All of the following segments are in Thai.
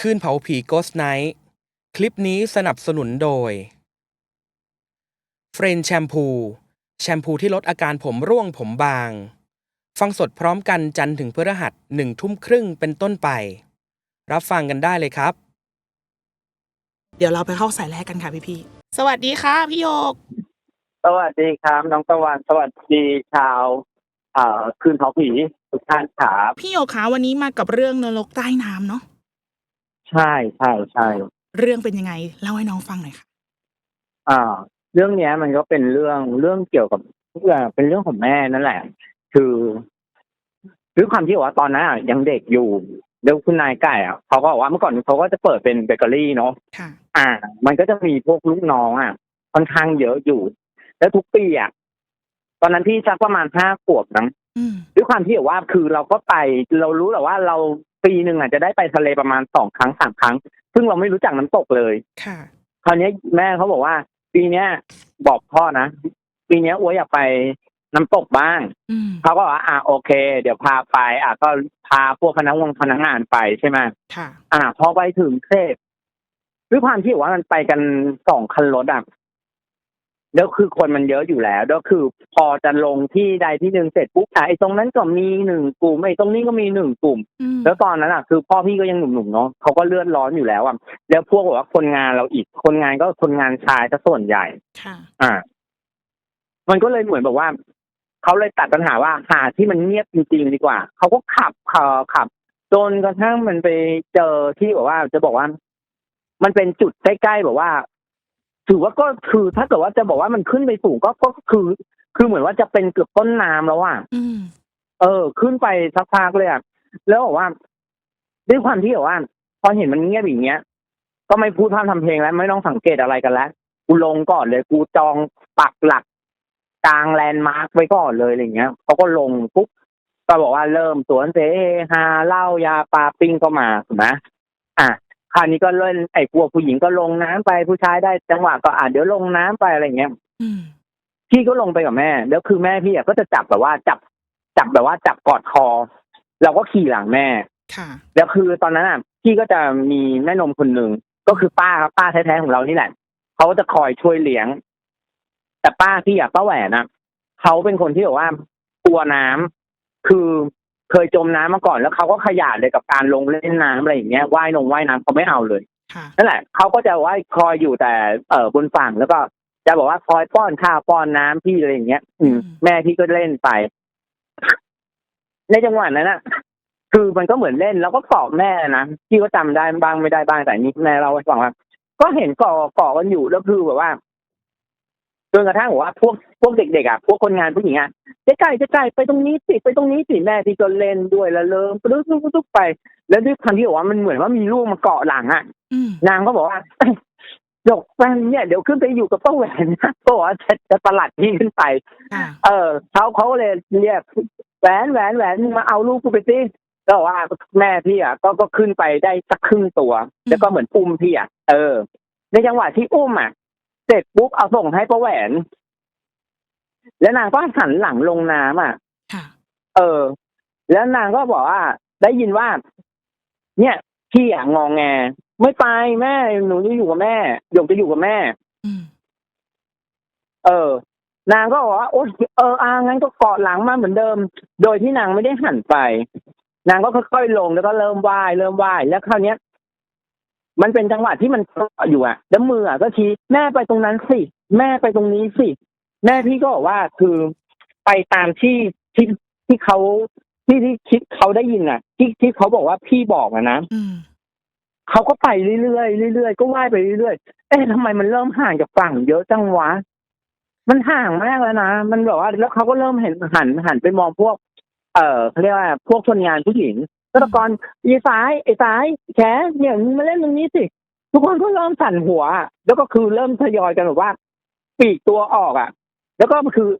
คืนเผาผี Ghost Night คลิปนี้สนับสนุนโดย เฟรนแชมพู แชมพูที่ลดอาการผมร่วงผมบาง ฟังสดพร้อมกันจันทร์ถึงพฤหัสหนึ่งทุ่มครึ่งเป็นต้นไป รับฟังกันได้เลยครับ เดี๋ยวเราไปเข้าสายแรกกันค่ะพี่พี่ๆสวัสดีค่ะพี่โยก สวัสดีครับน้องตะวันสวัสดีชาวเอ่อคืนเผาผีทุกท่านครับพี่โยกคะวันนี้มากับเรื่องนรกใต้น้ำเนาะ ใช่ ใช่ ใช่ เรื่องเป็นยังไง เล่าให้น้องฟังหน่อยค่ะ อ่า เรื่องเนี้ยมันก็เป็นเรื่องเรื่องเกี่ยวกับเอ่อเป็นเรื่องของแม่นั่นแหละ คือด้วยความที่ว่าตอนนั้นอะยังเด็กอยู่แล้วคุณนายไก่อะเขาก็บอกว่าเมื่อก่อนเขาก็จะเปิดเป็นเบเกอรี่เนาะค่ะ อ่า มันก็จะมีพวกลูกน้องอะค่อนข้างเยอะอยู่ แล้วทุกปีอะตอนนั้นพี่สักประมาณห้าขวบนะอืม ด้วยความที่แบบว่าคือเราก็ไปเรารู้แหละว่าเรา ปีหนึ่งอะจะได้ไปทะเลประมาณสองครั้งสามครั้ง ซึ่งเราไม่รู้จักน้ำตกเลยค่ะคราวนี้แม่เขาบอกว่า ปีเนี้ยบอกพ่อนะ ปีเนี้ยอัวอยากไปน้ำตกบ้างอืมเขาก็บอกว่าอะโอเค เดี๋ยวพาไป อะก็พาพวกพนักงานพนักงานไปใช่ไหมค่ะ อะพอไปถึงเทพด้วยความที่ว่ามันไปกันสองคันรถอะ แล้วคือคนมันเยอะอยู่แล้วแล้วคือ พอจะลงที่ใดที่หนึ่งเสร็จปุ๊บอะไอ้ตรงนั้นก็มีหนึ่งกลุ่มไอ้ตรงนี้ก็มีหนึ่งกลุ่มอืมแล้วตอนนั้นอะคือพ่อพี่ก็ยังหนุ่มๆเนาะเขาก็เลือดร้อนอยู่แล้วอะแล้วพวกแบบว่าคนงานเราอีกคนงานก็คนงานชายซะส่วนใหญ่ค่ะอ่า มันก็เลยเหมือนแบบว่าเขาเลยตัดปัญหาว่าหาที่มันเงียบจริงๆดีกว่าเขาก็ขับขับขับจนกระทั่งมันไปเจอที่แบบว่า จะบอกว่า มันเป็นจุดใกล้ๆแบบว่า ถือว่าก็คือถ้าเกิดว่าจะบอกว่ามันขึ้นไปสูงก็ก็คือ คือเหมือนว่าจะเป็นเกือบต้นน้ำแล้วอะอืมเออ ขึ้นไปสักพักเลยอะแล้วบอกว่า ด้วยความที่แบบว่า พอเห็นมันเงียบอย่างเงี้ย ก็ไม่พูดพร่ำทำเพลงแล้ว ไม่ต้องสังเกตอะไรกันแล้วกูลงก่อนเลย กูจองปักหลักกลางแลนด์มาร์กไว้ก่อนเลยอะไรเงี้ยเขาก็ลงปุ๊บก็บอกว่าเริ่มสวนเสฮาเหล้ายาปลาปิ้งก็มาถูกไหมอะ คราวนี้ก็เล่นไอ้กลัวผู้หญิงก็ลงน้ำไปผู้ชายได้จังหวะก็อะเดี๋ยวลงน้ำไปอะไรเงี้ยอืมพี่ก็ลงไปกับแม่ แล้วคือแม่พี่อะก็จะจับแบบว่าจับ จับแบบว่าจับกอดคอ เราก็ขี่หลังแม่ค่ะแล้วคือตอนนั้นอะพี่ก็จะมีแม่นมคนหนึ่งก็คือป้าครับป้าแท้ๆของเรานี่แหละเขาจะคอยช่วยเลี้ยง แต่ป้าพี่อะป้าแหวนอะเขาเป็นคนที่แบบว่ากลัวน้ำคือ เคยจมน้ำมาก่อนแล้วเขาก็ขยาดเลยกับการลงเล่นน้ำอะไรอย่างเงี้ยว่ายนงว่ายน้ำเขาไม่เอาเลยค่ะนั่นแหละเขาก็จะว่าคอยอยู่แต่เออบนฝั่งแล้วก็จะบอกว่าคอยป้อนข้าวป้อนน้ำพี่อะไรอย่างเงี้ยอืมอืม แม่พี่ก็เล่นไป ในจังหวะนั้นนะคือมันก็เหมือนเล่นแล้วก็เกาะแม่นะพี่ก็จำได้บ้างไม่ได้บ้างแต่นี่แม่เราให้ฟังว่าก็เห็นเกาะเกาะกันอยู่แล้วคือแบบว่า จนกระทั่งบอกว่าพวกพวกเด็กๆอะพวกคนงานผู้หญิงอะเจ๊ไก่เจ๊ไก่ไปตรงนี้สิไปตรงนี้สิแม่พี่ก็เล่นด้วยแล้วเริ่มปุ๊บปุ๊บปุ๊บไป แล้วด้วยความที่บอกว่ามันเหมือนว่ามีลูกมาเกาะหลังอะอืมนางก็บอกว่าหยกแฟนเนี่ยเดี๋ยวขึ้นไปอยู่กับป้าแหวนนะก็บอกว่าจะจะประหลัดพี่ขึ้นไปค่ะเออเขาเขาก็เลยเรียกแหวนแหวนแหวนมึงมาเอาลูกกูไปสิก็บอกว่าแม่พี่อะก็ก็ขึ้นไปได้สักครึ่งตัว แล้วก็เหมือนอุ้มพี่อะเออ ในจังหวะที่อุ้มอะ เสร็จปุ๊บเอาส่งให้ป้าแหวน แล้วนางก็หันหลังลงน้ำอะค่ะเออ แล้วนางก็บอกว่า ได้ยินว่า เนี่ยพี่อะงองแง ไม่ไปแม่ หนูจะอยู่กับแม่หยกจะอยู่กับแม่อืมเออ นางก็บอกว่าโอ๊ยเอออางั้นก็เกาะหลังมาเหมือนเดิม โดยที่นางไม่ได้หันไป นางก็ค่อยๆลงแล้วก็เริ่มว่ายเริ่มว่ายแล้วคราวเนี้ย มันเป็นจังหวะที่มันเกาะอยู่อะแล้วมืออะก็ชี้แม่ไปตรงนั้นสิ แม่ไปตรงนี้สิ แม่พี่ก็บอกว่าคือไปตามที่ที่ที่เขาที่ที่คิดเขาได้ยินอะที่ที่เขาบอกว่าพี่บอกอะนะอืมเขาก็ไปเรื่อยๆเรื่อยๆก็ว่ายไปเรื่อยๆเอ๊ะทำไมมันเริ่มห่างจากฝั่งเยอะจังวะ มันห่างมากแล้วนะมันแบบว่า แล้วเขาก็เริ่มเห็นหันหันไปมองพวก เอ่อเขาเรียกว่าพวกคนงานผู้หญิง ก็ตะกอนไอ้สายไอ้สายแขเนี่ยมึงมาเล่นตรงนี้สิทุกคนก็เริ่มสั่นหัวอะแล้วก็คือเริ่มทยอยกันแบบว่า ปีกตัวออกอะ แล้วก็คือ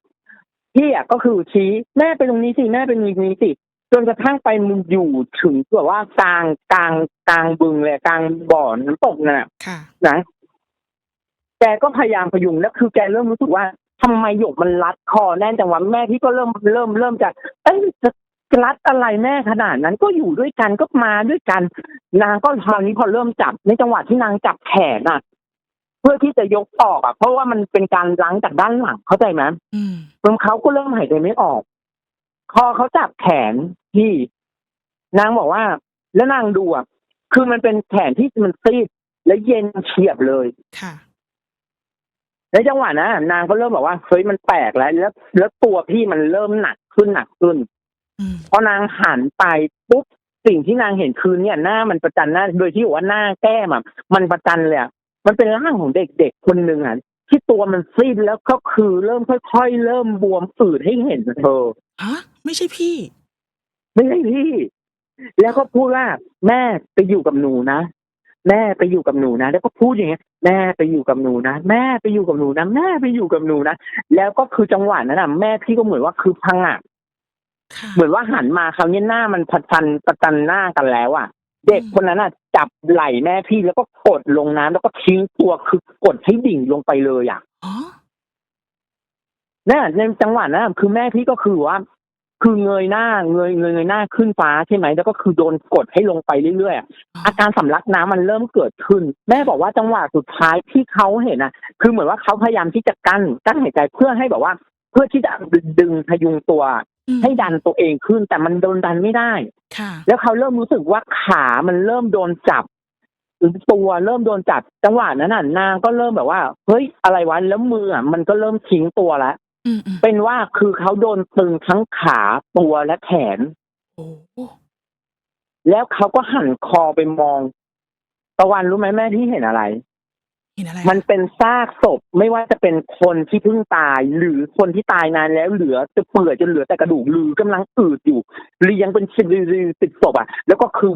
พี่อะก็คือชี้แม่ไปตรงนี้สิแม่ไปตรงนี้สิจนกระทั่งไปมันอยู่ถึงแบบว่ากลางกลางกลางบึงเลยกลางบ่อน้ำตกนั่นน่ะค่ะนะแกก็พยายามพยุงแล้วคือแกเริ่มรู้สึกว่าทำไมหยกมันรัดคอแน่นจังวะแม่พี่ก็เริ่มเริ่มเริ่มจะเอ้ยจะ รัดอะไรแม่ขนาดนั้นก็อยู่ด้วยกันก็มาด้วยกัน นางก็คราวนี้พอเริ่มจับในจังหวะที่นางจับแขนอะ เพื่อที่จะยกออกอะ เพราะว่ามันเป็นการล้างจากด้านหลังเข้าใจไหมอืมเพิ่มเขาก็เริ่มหายใจไม่ออกพอเขาจับแขนพี่นางบอกว่า แล้วนางดูอะคือมันเป็นแขนที่มันซีดและเย็นเฉียบเลยค่ะในจังหวะนั้นนางก็เริ่มบอกว่าเฮ้ยมันแปลกแล้วแล้ว แล้วตัวพี่มันเริ่มหนักขึ้นหนักขึ้นอืม พอนางหันไปปุ๊บสิ่งที่นางเห็นคือเนี่ยหน้ามันประจันหน้า โดยที่บอกว่าหน้าแก้มอะมันประจันเลยอะมันเป็นร่างของเด็กๆคนหนึ่งอะที่ตัวมันซีดแล้วก็คือเริ่มค่อย ๆ เริ่มบวมอืดให้เห็นเธอฮะไม่ใช่พี่ ไม่ใช่พี่ แล้วก็พูดว่า แม่ไปอยู่กับหนูนะแม่ไปอยู่กับหนูนะ แล้วก็พูดอย่างเงี้ยแม่ไปอยู่กับหนูนะแม่ไปอยู่กับหนูนะแม่ไปอยู่กับหนูนะแล้วก็คือจังหวะนั้นน่ะแม่พี่ก็เหมือนว่าคือพังอะค่ะ เหมือนว่าหันมาคราวนี้หน้ามันพันประจันหน้ากันแล้วอะ เด็กคนนั้นอะ จับไหล่แม่พี่แล้วก็กดลงน้ำแล้วก็ทิ้งตัวคือกดให้ดิ่งลงไปเลยอะอ๋อเนี่ยในจังหวะนั้นคือแม่พี่ก็คือว่า คือเงยหน้าเงยเงยเงยหน้าขึ้นฟ้าใช่ไหมแล้วก็คือโดนกดให้ลงไปเรื่อยๆอะอาการสำลักน้ำมันเริ่มเกิดขึ้น แม่บอกว่าจังหวะสุดท้ายที่เขาเห็นอะคือเหมือนว่าเขาพยายามที่จะกั้นกั้นหายใจเพื่อให้แบบว่า เพื่อที่จะดึงพยุงตัวอืม ให้ดันตัวเองขึ้นแต่มันโดนดันไม่ได้ค่ะแล้วเขาเริ่มรู้สึกว่าขามันเริ่มโดนจับหรือตัวเริ่มโดนจับจังหวะนั้นน่ะนางก็เริ่มแบบว่าเฮ้ยอะไรวะแล้วมืออะมันก็เริ่มทิ้งตัวแล้วอืมอืมเป็นว่าคือเขาโดนตึงทั้งขาตัวและแขนโอ้โหแล้วเขาก็หันคอไปมองตะวันรู้ไหมแม่ที่เห็นอะไรเห็นอะไร มันเป็นซากศพไม่ว่าจะเป็นคนที่เพิ่งตาย หรือคนที่ตายนานแล้วเหลือจะเปื่อยจนเหลือแต่กระดูกหรือกำลังอืดอยู่เรียงเป็นสิบสิบศพอะ แล้วก็คือ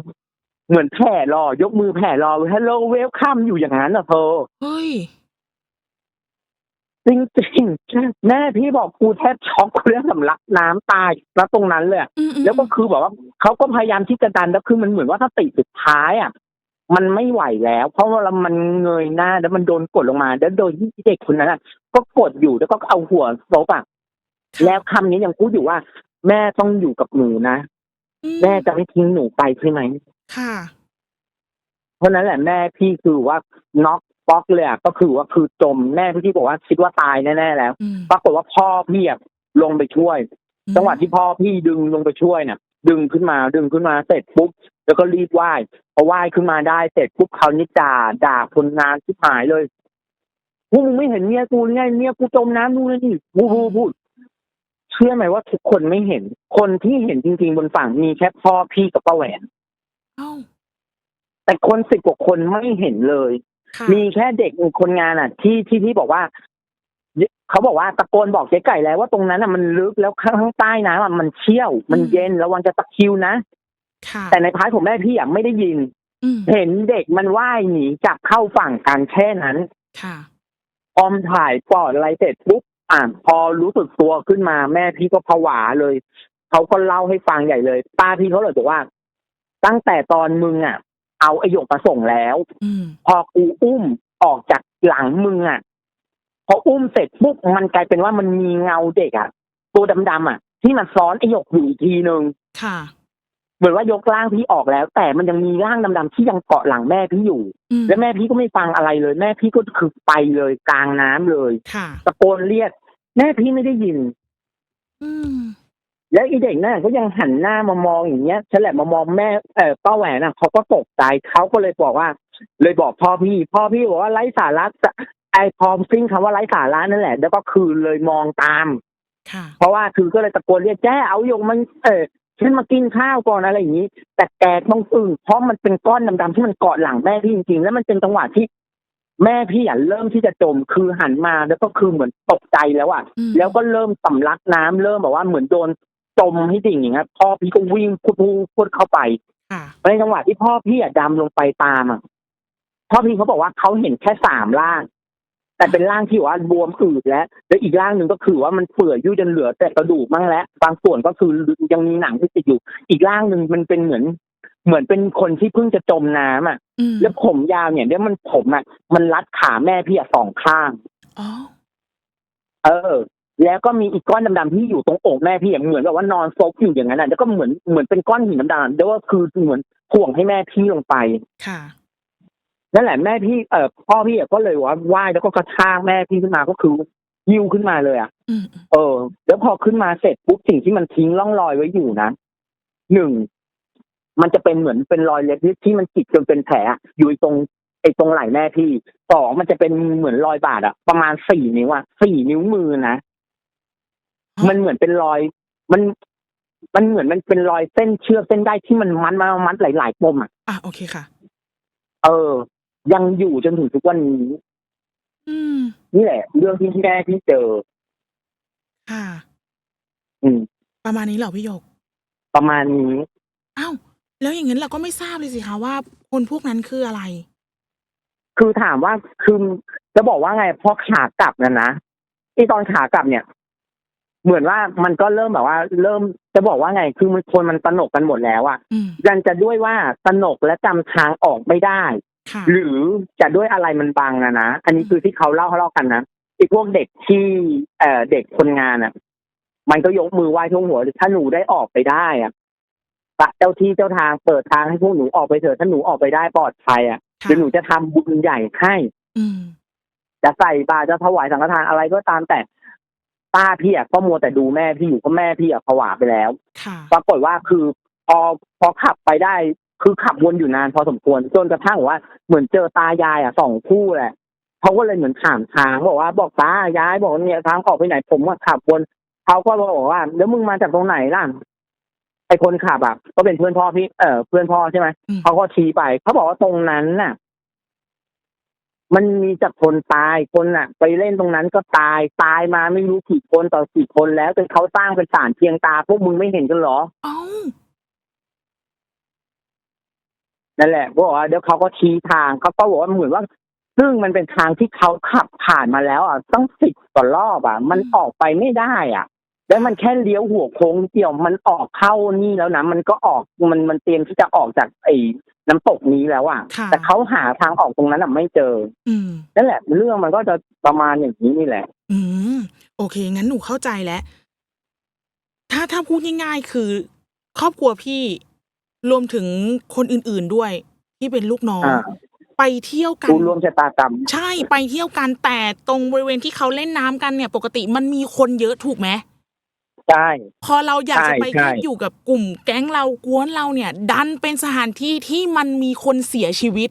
เหมือนแผ่รอยกมือแผ่รอ hello welcome อยู่อย่างนั้นอะเธอเฮ้ยจริงๆแม่พี่บอกกูแทบช็อกเรื่องสำลักน้ำตายแล้วตรงนั้นเลยอะอืมอืมแล้วก็คือแบบว่าเขาก็พยายามที่จะดันแล้วคือมันเหมือนว่าถ้าติสุดท้ายอะ มันไม่ไหวแล้ว เพราะว่ามันเงยหน้า แล้วมันโดนกดลงมา แล้วโดยที่เด็กคนนั้นอะก็กดอยู่แล้วก็เอาหัวโซบอะแล้วคำนี้ยังพูดอยู่ว่า แม่ต้องอยู่กับหนูนะอืแม่จะไม่ทิ้งหนูไปใช่ไหมค่ะ เพราะนั้นแหละแม่พี่คือว่าน็อกป๊อกเลยอะก็คือว่าคือจมแม่พี่บอกว่าคิดว่าตายแน่ๆแล้วอืมปรากฏว่าพ่อพี่อะลงไปช่วยจังหวะที่พ่อพี่ดึงลงไปช่วยเนี่ยดึงขึ้นมาดึงขึ้นมาเสร็จปุ๊บ แล้วก็รีบไหว้พอไหว้ขึ้นมาได้เสร็จปุ๊บเขานี่ด่าด่าคนงานที่หายเลยพวกมึงไม่เห็นเมียกูหรือไงเมียกูจมน้ำนู่นนนี่พูดพูดพูดเชื่อไหมว่าทุกคนไม่เห็น คนที่เห็นจริง ๆ บนฝั่งมีแค่พ่อพี่กับป้าแหวนเอ้าแต่คนสิบกว่าคนไม่เห็นเลยค่ะมีแค่เด็กคนงานอะ ที่ที่ที่บอกว่าเขาบอกว่าตะโกนบอกเจ๊ไก่แล้วว่าตรงนั้นอะมันลึกแล้วข้างใต้น้ำอะมันเชี่ยว มันเย็นระวังจะตะคริวนะค่ะ แต่ในพาร์ทของแม่พี่อะไม่ได้ยินอืมเห็นเด็กมันว่ายหนีจับเข้าฝั่งกันแค่นั้นค่ะพอมถ่ายปอดอะไรเสร็จปุ๊บอะพอรู้สึกตัวขึ้นมาแม่พี่ก็ผวาเลยเขาก็เล่าให้ฟังใหญ่เลย ป้าพี่เขาเลยบอกว่า ตั้งแต่ตอนมึงอะ เอาไอหยกมาส่งแล้วอืมพอกูอุ้มออกจากหลังมึงอะ พออุ้มเสร็จปุ๊บมันกลายเป็นว่ามันมีเงาเด็กอะ ตัวดำๆอะ ที่มันซ้อนไอหยกอยู่อีกทีนึงค่ะ เหมือนว่ายกร่างพี่ออกแล้ว แต่มันยังมีร่างดำๆที่ยังเกาะหลังแม่พี่อยู่อืมแล้วแม่พี่ก็ไม่ฟังอะไรเลย แม่พี่ก็คือไปเลยกลางน้ำเลยค่ะตะโกนเรียก แม่พี่ไม่ได้ยินอืมแล้วอีเด็กนั่นก็ยังหันหน้ามามองอย่างเงี้ยฉันแหละมามองแม่เออป้าแหวนอะเขาก็ตกใจเขาก็เลยบอกว่า เลยบอกพ่อพี่พ่อพี่บอกว่าไร้สาระไอพอมซิ่งคำว่าไร้สาระนั่นแหละ แล้วก็คือเลยมองตามค่ะเพราะว่าคือก็เลยตะโกนเรียกแจ้เอาโยงมันเออ ฉันมากินข้าวก่อนอะไรอย่างนี้ แต่แกต้องอึ้งเพราะมันเป็นก้อนดำๆที่มันเกาะหลังแม่พี่จริงๆ แล้วมันเป็นจังหวะที่ แม่พี่อะเริ่มที่จะจมคือหันมาแล้วก็คือเหมือนตกใจแล้วอะ อืม แล้วก็เริ่มสำลักน้ำเริ่มแบบว่าเหมือนโดนจมให้ดิ่งอย่างเงี้ยพ่อพี่ก็วิ่งพุดพุดเข้าไป ค่ะ ในจังหวะที่พ่อพี่อะดำลงไปตามอะพ่อพี่เขาบอกว่าเขาเห็นแค่สามร่าง แต่เป็นร่างที่ว่าบวมอืดแล้วแล้วอีกร่างหนึ่งก็คือว่ามันเปื่อยยุ่ยจนเหลือ แต่กระดูกมั่งแล้วบางส่วนก็คือยังมีหนังที่ติดอยู่ อีกร่างหนึ่งมันเป็นเหมือน เหมือนเป็นคนที่เพิ่งจะจมน้ำอะอืมแล้วผมยาวเนี่ยเดี๋ยวมันผมอะมันรัดขาแม่พี่อะสองข้างอ๋อเออ แล้วก็มีอีกก้อนดำๆที่อยู่ตรงอกแม่พี่อะเหมือนแบบว่านอนซบอยู่อย่างนั้นอะแล้วก็เหมือนเหมือนเป็นก้อนหินดำๆแล้วก็คือเหมือนถ่วงให้แม่พี่ลงไปค่ะ นั่นแหละแม่พี่เอ่อพ่อพี่อะก็เลยว่าไหว้แล้วก็กระชากแม่พี่ขึ้นมาก็คือยิ้วขึ้นมาเลยอะอืมอืมเออ แล้วพอขึ้นมาเสร็จปุ๊บสิ่งที่มันทิ้งร่องรอยไว้อยู่นะหนึ่งมันจะเป็นเหมือนเป็นรอยเล็กๆที่มันจิกจนเป็นแผลอะอยู่ตรงไอ้ตรงไหล่แม่พี่สองมันจะเป็นเหมือนรอยบาดอะประมาณสี่นิ้วอะสี่นิ้วมือนะมันเหมือนเป็นรอย มัน มันเหมือนมันเป็นรอยเส้นเชือกเส้นได้ที่มันมัดมามัดหลายๆปมอะอะโอเคค่ะ เออ ยังอยู่จนถึงทุกวันนี้อืมนี่แหละ เรื่องที่แม่พี่เจอ ค่ะ อืม ประมาณนี้เหรอพี่หยกประมาณนี้ อ้าวแล้วอย่างนั้นเราก็ไม่ทราบเลยสิคะว่าคนพวกนั้นคืออะไร คือถามว่าคือจะบอกว่าไงพอขากลับนะนะไอตอนขากลับเนี่ย เหมือนว่ามันก็เริ่มแบบว่า เริ่มจะบอกว่าไง คือมันคนมันตระหนกกันหมดแล้วอะอืม ยันจะด้วยว่าตระหนกและจำทางออกไม่ได้ค่ะ หรือจะด้วยอะไรมันบังนะนะ อันนี้คือที่เขาเล่าเขาเล่ากันนะไอีพวกเด็กที่เอ่อเด็กคนงานอะมันก็ยกมือไหว้ท่วงหัวถ้าหนูได้ออกไปได้อะพระเจ้าที่เจ้าทางเปิดทางให้พวกหนูออกไปเถอะถ้าหนูออกไปได้ปลอดภัยอะค่ะเดี๋ยวหนูจะทำบุญใหญ่ให้ อืมจะใส่บาตรจะถวายสังฆทานอะไรก็ตามแต่ป้าพี่อะก็มัวแต่ดูแม่พี่อยู่ก็แม่พี่อะผวาไปแล้วค่ะปรากฏว่าคือพอพอขับไปได้ คือขับวนอยู่นานพอสมควรจนกระทั่งว่าเหมือนเจอตายายอะสองคู่แหละเขาก็เลยเหมือนถามทางบอกว่าบอกตายายบอกเนี่ยทางออกไปไหนผมก็ขับวนเขาก็บอกว่าแล้วมึงมาจากตรงไหนล่ะไอคนขับอะก็เป็นเพื่อนพ่อพี่เออเพื่อนพ่อใช่ไหมอืมเขาก็ชี้ไปเขาบอกว่าตรงนั้นน่ะ มันมีจากคนตายคนน่ะ ไปเล่นตรงนั้นก็ตายตายมาไม่รู้กี่คนต่อกี่คนแล้วจนเขาสร้างเป็นศาลเพียงตาพวกมึงไม่เห็นกันเหรอเอ้า นั่นแหละก็บอกว่าเดี๋ยวเขาก็ชี้ทางเขาก็บอกว่าเหมือนว่า ซึ่งมันเป็นทางที่เขาขับผ่านมาแล้วอะต้องสิบกว่ารอบอะ มันออกไปไม่ได้อะ แล้วมันแค่เลี้ยวหัวโค้งเดียวมันออกเข้านี่แล้วนะมันก็ออกมันมันเตรียมที่จะออกจากไอ้น้ำตกนี้แล้วอะ ค่ะ แต่เขาหาทางออกตรงนั้นอะไม่เจอ อืม นั่นแหละ เรื่องมันก็จะประมาณอย่างนี้นี่แหละ อืม โอเค งั้นหนูเข้าใจแล้ว ถ้าถ้าพูดง่ายๆคือ ครอบครัวพี่ รวมถึงคนอื่นๆด้วยที่เป็นลูกน้อง อ่าไปเที่ยวกัน ผู้ร่วมชะตากรรม ใช่ไปเที่ยวกันแต่ตรงบริเวณที่เขาเล่นน้ำกันเนี่ย ปกติมันมีคนเยอะถูกไหมใช่ พอเราอยากจะไปใช่แค่อยู่กับกลุ่มแก๊งเรากวนเราเนี่ย ดันเป็นสถานที่ที่มันมีคนเสียชีวิต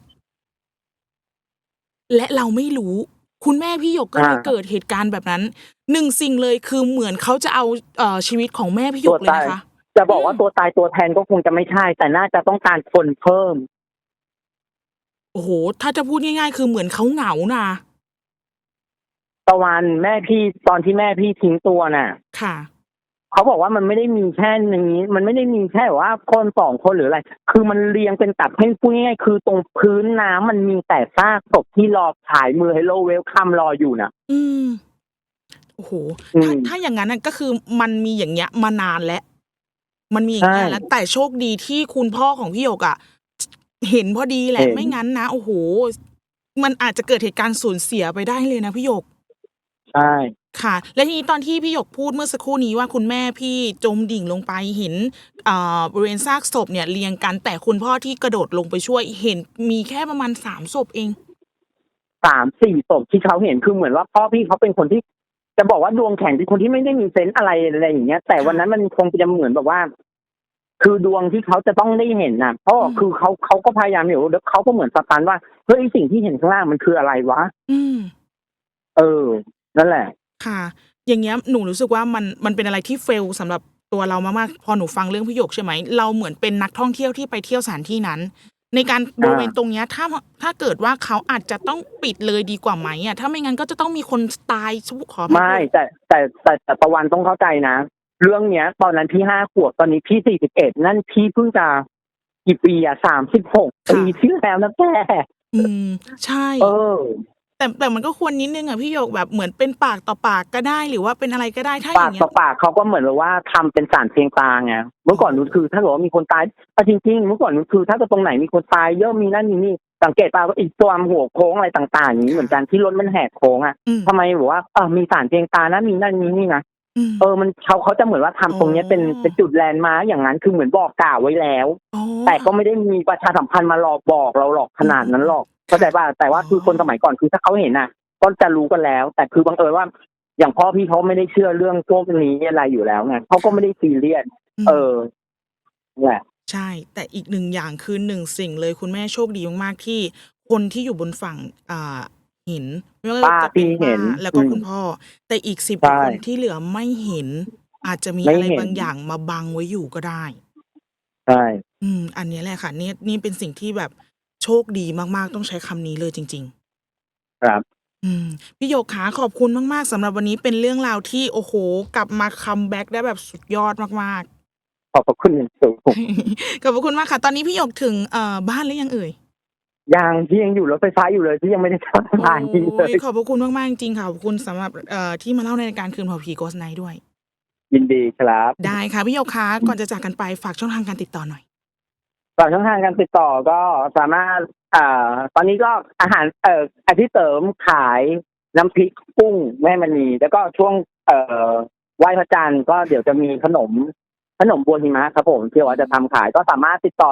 และเราไม่รู้ คุณแม่พี่หยกก็เลยเกิดเหตุการณ์แบบนั้นหนึ่งสิ่งเลยคือเหมือนเขาจะเอาเอ่อชีวิตของแม่พี่หยกเลยนะคะ จะบอกว่าอืมตัวตายตัวแทนก็คงจะไม่ใช่ แต่น่าจะต้องการคนเพิ่ม โอ้โห ถ้าจะพูดง่ายๆ คือเหมือนเขาเหงานะตะวันแม่พี่ตอนที่แม่พี่ทิ้งตัวน่ะ ค่ะ เขาบอกว่ามันไม่ได้มีแค่นี้ มันไม่ได้มีแค่แบบว่าคนสองคนหรืออะไร คือมันเรียงเป็นตับให้พูดง่ายๆคือตรงพื้นน้ำมันมีแต่ซากศพที่รอถ่ายมือให้โลเวลคัมรออยู่น่ะ อืมโอ้โหอืถ้ามถ้าอย่างนั้นน่ะก็คือมันมีอย่างเงี้ยมานานแล้ว มันมีอย่างเงี้ยใช่ แล้วแต่โชคดีที่คุณพ่อของพี่หยกอะ เห็นพอดีแหละ เห็น ไม่งั้นนะ โอ้โห มันอาจจะเกิดเหตุการณ์สูญเสียไปได้เลยนะพี่หยก ใช่ ค่ะ และทีนี้ตอนที่พี่หยกพูดเมื่อสักครู่นี้ว่าคุณแม่พี่จมดิ่งลงไปเห็นอ่าบริเวณซากศพเนี่ยเรียงกันแต่คุณพ่อที่กระโดดลงไปช่วยเห็นมีแค่ประมาณสามศพเอง สามสี่ศพที่เขาเห็นคือเหมือนว่าพ่อพี่เขาเป็นคนที่ จะบอกว่าดวงแข็งเป็นคนที่ไม่ได้มีเซนส์อะไรอะไรอย่างเงี้ย แต่วันนั้นมันคงจะเหมือนแบบว่า คือดวงที่เขาจะต้องได้เห็นน่ะเพราะอืมคือเขาเขาก็พยายามอยู่แล้วเขาก็เหมือนสตันว่าเฮ้ยสิ่งที่เห็นข้างล่างมันคืออะไรวะอืม เออ นั่นแหละ ค่ะ อย่างเงี้ยหนูรู้สึกว่ามันมันเป็นอะไรที่เฟลสำหรับตัวเรามากๆพอหนูฟังเรื่องพี่หยกใช่ไหมเราเหมือนเป็นนักท่องเที่ยวที่ไปเที่ยวสถานที่นั้น ในการบริเวณตรงเนี้ยถ้าถ้าเกิดว่าเขาอาจจะต้องปิดเลยดีกว่าไหมอะถ้าไม่งั้นก็จะต้องมีคนตายขออภัยไม่แต่แต่แต่แต่ตะวันต้องเข้าใจนะ เรื่องเนี้ย ตอนนั้นพี่ห้าขวบตอนนี้พี่สี่สิบเอ็ดนั่นพี่เพิ่งจะกี่ปีอะสามสิบหกปีที่แล้วนะแกอืมใช่ เออ แต่แต่มันก็ควรนิดนึงอะพี่หยกแบบเหมือนเป็นปากต่อปากก็ได้หรือว่าเป็นอะไรก็ได้ถ้าอปาย่ากงเงี้ต่อย ปากเขาก็เหมือนแบบว่าทำเป็นสารเพียงตาไงเมื่อก่อนนู้นคือ ถ้าเกิดว่ามีคนตายแต่จริงๆเมื่อก่อนนู้นคือ ถ้าเกิดตรงไหนมีคนตายเยอะมีนั่นมีนี่สังเกตป่ะว่าอีกตัวหัวโค้งอะไรต่างๆอย่างนี้เหมือนกันที่รถมันแหกโค้งอะอืมทำไมบอกว่าเออมีสารเพียงตานะมีนั่นมีนี่นะอืม เออมันเขาเขาจะเหมือนว่าทำตรงเนี้ยเป็นอ๋อ เป็นจุดแลนด์มาร์กอย่างนั้นคือเหมือนบอกกล่าวไว้แล้ว อ๋อแต่ก็ไม่ได้มีประชาสัมพันธ์มาหลอกบอกเราหรอกขนาดนั้นหรอก เข้าใจป่ะแต่ว่าคือคนสมัยก่อนคือถ้าเขาเห็นอะ ก็จะรู้กันแล้ว แต่คือบังเอิญว่า อย่างพ่อพี่เขาไม่ได้เชื่อเรื่องพวกนี้อะไรอยู่แล้วไงเขาก็ไม่ได้ซีเรียสมเออแหละใช่ แต่อีกหนึ่งอย่างคือหนึ่งสิ่งเลยคุณแม่โชคดีมากๆที่คนที่อยู่บนฝั่งอ่าเห็นไม่ว่าป้าจะเป็นพี่เห็นป้าแล้วก็อืมคุณพ่อ แต่อีกสิบใช่คนที่เหลือไม่เห็น อาจจะมีไม่อะไรเห็นบางอย่างมาบังไว้อยู่ก็ได้ใช่อืม อันนี้แหละค่ะนี่นี่เป็นสิ่งที่แบบ โชคดีมากๆ ต้องใช้คำนี้เลยจริง ๆ ครับ อืมพี่โยกขาขอบคุณมากๆสำหรับวันนี้เป็นเรื่องราวที่โอ้โห กลับมาคัมแบ็กได้แบบสุดยอดมากขอบพระคุณอย่างสูงๆ ขอบคุณมากค่ะ ตอนนี้พี่โยกถึงเอ่อบ้านหรือยังเอ่ยยังที่ยังอยู่รถไฟฟ้าอยู่เลยที่ยังไม่ได้ทำงานที่เลโอ้ยยขอบพระคุณมากๆจริงๆค่ะขอบคุณสำหรับเอ่อที่มาเล่าในรายการคืนเผาผีโกสไนด้วย ยินดีครับ ได้ค่ะพี่โยกขาก่อนจะจากกันไปฝากช่องทางการติดต่อหน่อย ฝากช่องทางการติดต่อก็สามารถเอ่อตอนนี้ก็อาหารเอ่ออาที่เสริมขายน้ำพริกกุ้งแม่มณีแล้วก็ช่วงเอ่อไหว้พระจันทร์ก็เดี๋ยวจะมีขนมขนมบัวหิมะครับผมที่ว่าจะทำขายก็สามารถติดต่อ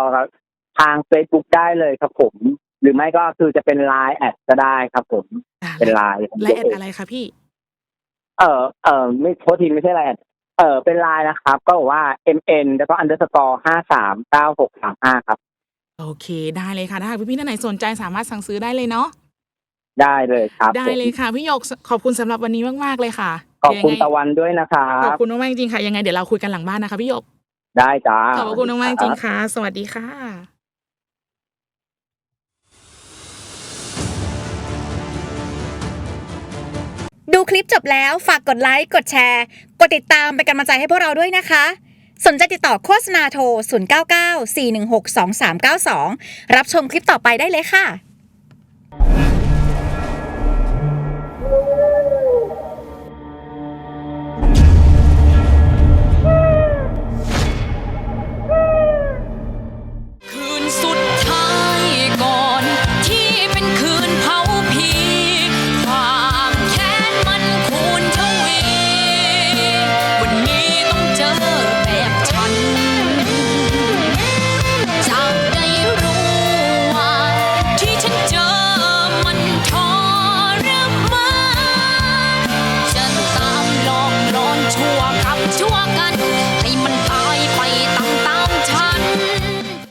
ทาง Facebook ได้เลยครับผม หรือไม่ก็คือจะเป็นไลน์แอดก็ได้ครับผม เป็นไลน์ของไลตัวน์แอดเองอะไรคะพี่ เออเออไม่โทษทีไม่ใช่ไลน์แอด เออเป็นไลน์นะครับ ก็บอกว่า mn แล้วก็ underscore ห้าสามเก้าหกสามห้าครับ โอเค ได้เลยค่ะ ถ้าหากพี่ๆท่านไหนสนใจสามารถสั่งซื้อได้เลยเนาะ ได้เลยครับได้ผมเลยค่ะพี่โยกขอบคุณสำหรับวันนี้มากๆเลยค่ะขอบคุณยังไงตะวันด้วยนะครัขอบบคุณมากๆจริงๆค่ะ ยังไงเดี๋ยวเราคุยกันหลังบ้านนะคะพี่หยกได้จ้า ขอบคุณมากๆจริงๆค่ะ สวัสดีค่ะ คลิปจบแล้วฝากกดไลค์ กดแชร์ กดติดตามเป็นกำลังใจให้พวกเราด้วยนะคะ สนใจติดต่อโฆษณาโทร 0994162392 รับชมคลิปต่อไปได้เลยค่ะ